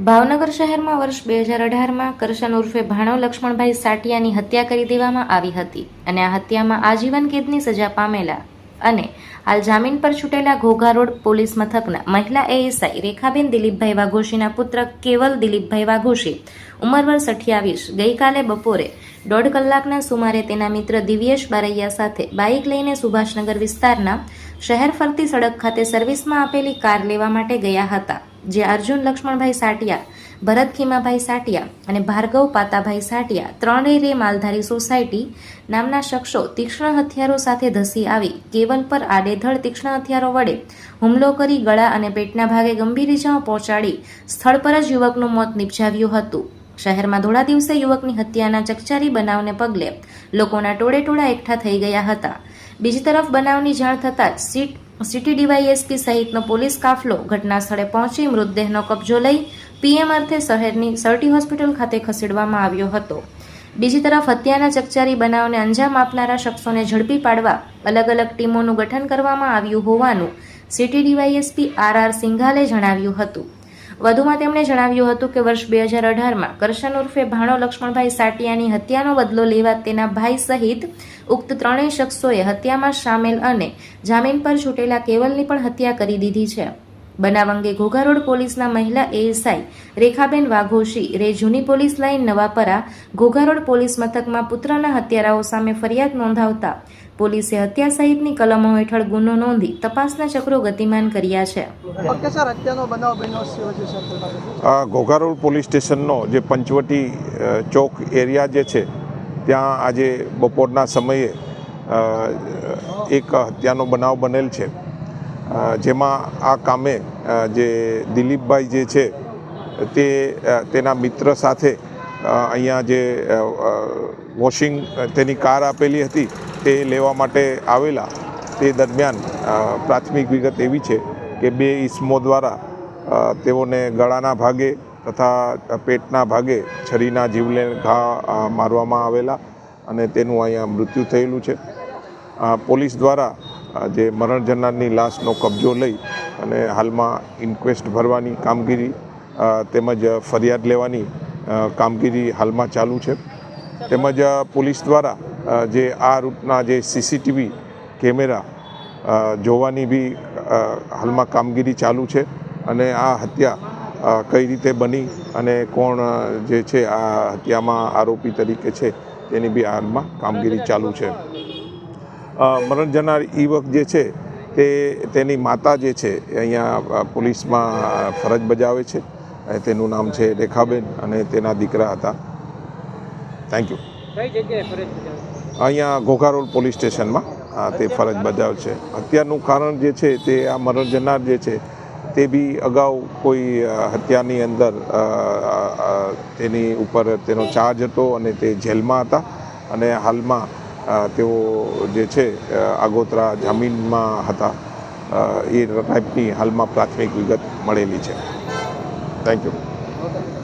ભાવનગર શહેરમાં વર્ષ બે હજાર અઢારમાં કરશન ઉર્ફે ભાણવ લક્ષ્મણભાઈ સાટિયાની હત્યા કરી દેવામાં આવી હતી અને આ હત્યામાં આજીવન કેદની સજા પામેલા અને હાલ જામીન પર છૂટેલા ઘોઘા રોડ પોલીસ મથકના મહિલા એએસઆઈ રેખાબેન દિલીપભાઈ વાઘોશીના પુત્ર કેવલ દિલીપભાઈ વાઘોશી ઉંમરવર સઠ્યાવીસ. ગઈકાલે બપોરે દોઢ કલાકના સુમારે તેના મિત્ર દિવ્યેશ બારૈયા સાથે બાઇક લઈને સુભાષનગર વિસ્તારના શહેર ફરતી સડક ખાતે સર્વિસમાં આપેલી કાર લેવા માટે ગયા હતા. જે અર્જુન લક્ષ્મણભાઈ સાટિયા, ભરત ખીમાભાઈ સાટિયા અને ભાર્ગવ પાતાભાઈ સાટિયા ત્રણેય રે માલધારી સોસાયટી નામના શખ્સો તીક્ષ્ણ હથિયારો સાથે ધસી આવી કેવલ પર આડેધડ તીક્ષ્ણ હથિયારો વડે હુમલો કરી ગળા અને પેટના ભાગે ગંભીર ઇજાઓ પહોંચાડી સ્થળ પર જ યુવકનું મોત નિપજાવ્યું હતું. શહેરમાં ધોળા દિવસે યુવકની હત્યાના ચકચારી બનાવને પગલે લોકોના ટોળે ટોળા એકઠા થઈ ગયા હતા. બીજી તરફ બનાવની જાણ થતાં જ સીટ સિટી ડીવાયએસપી સહિતનો પોલીસ કાફલો ઘટના સ્થળે પહોંચી મૃતદેહનો કબજો લઈ પીએમ અર્થે શહેરની સર્ટી હોસ્પિટલ ખાતે ખસેડવામાં આવ્યો હતો. બીજી તરફ હત્યાના ચકચારી બનાવને અંજામ આપનારા શખ્સોને ઝડપી પાડવા અલગ અલગ ટીમોનું ગઠન કરવામાં આવ્યું હોવાનું સિટી ડીવાયએસપી આર આર સિંઘાલે જણાવ્યું હતું. વધુમાં તેમણે જણાવ્યું હતું કે વર્ષ બે હજાર અઢારમાં કરશન ઉર્ફે ભાણો લક્ષ્મણભાઈ સાટિયાની હત્યાનો બદલો લેવા તેના ભાઈ સહિત ઉક્ત ત્રણેય શખ્સોએ હત્યામાં સામેલ અને જામીન પર છૂટેલા કેવલની પણ હત્યા કરી દીધી છે. બનાવ અંગે ઘોઘા રોડ પોલીસના મહિલા એએસઆઈ રેખાબેન વાઘોશી રે જૂની police line Navapara Ghogha road police મથકમાં પુત્રના હત્યારાઓ સામે ફરિયાદ નોંધાવતા પોલીસે હત્યા સહિતની કલમો હેઠળ ગુનો નોંધી તપાસના ચક્રો ગતિમાન કર્યા છે. ઘોઘારોડ પોલીસ સ્ટેશનનો જે પંચવટી ચોક એરિયા જે છે ત્યાં આજે બપોરના સમયે એક હત્યાનો બનાવ બનેલ છે. જેમાં આ કામે જે દિલીપભાઈ જે છે, તે તેના મિત્ર સાથે અહીંયા જે વોશિંગ તેની કાર આપેલી હતી, તે લેવા માટે આવેલા. તે દરમિયાન પ્રાથમિક વિગત એવી છે કે બે ઈસમો દ્વારા તેઓને ગળાના ભાગે તથા પેટના ભાગે છરીના જીવલેણ ઘા મારવામાં આવેલા અને તેનું અહીંયા મૃત્યુ થયેલું છે. પોલીસ દ્વારા જે મરણ જનારની લાશનો કબજો લઈ અને હાલમાં ઇન્ક્વેસ્ટ ભરવાની કામગીરી તેમજ ફરિયાદ લેવાની કામગીરી હાલમાં ચાલુ છે. તેમજ પોલીસ દ્વારા જે આ રૂટના જે સીસીટીવી કેમેરા જોવાની બી હાલમાં કામગીરી ચાલુ છે અને આ હત્યા કઈ રીતે બની અને કોણ જે છે આ હત્યામાં આરોપી તરીકે છે તેની બી હાલમાં કામગીરી ચાલુ છે. મરણ જનાર યુવક જે છે તે તેની માતા જે છે એ અહીંયા પોલીસમાં ફરજ બજાવે છે. તેનું નામ છે રેખાબેન અને તેના દીકરા હતા. થેન્ક યુ અહીંયા ઘોઘારોડ પોલીસ સ્ટેશનમાં તે ફરજ બજાવે છે. હત્યાનું કારણ જે છે તે આ મરણ જનાર જે છે તે બી અગાઉ કોઈ હત્યાની અંદર તેની ઉપર તેનો ચાર્જ હતો અને તે જેલમાં હતા. અને હાલમાં તેઓ જે છે આગોતરા જામીનમાં હતા. એ ટાઈપની હાલમાં પ્રાથમિક વિગત મળેલી છે. Thank you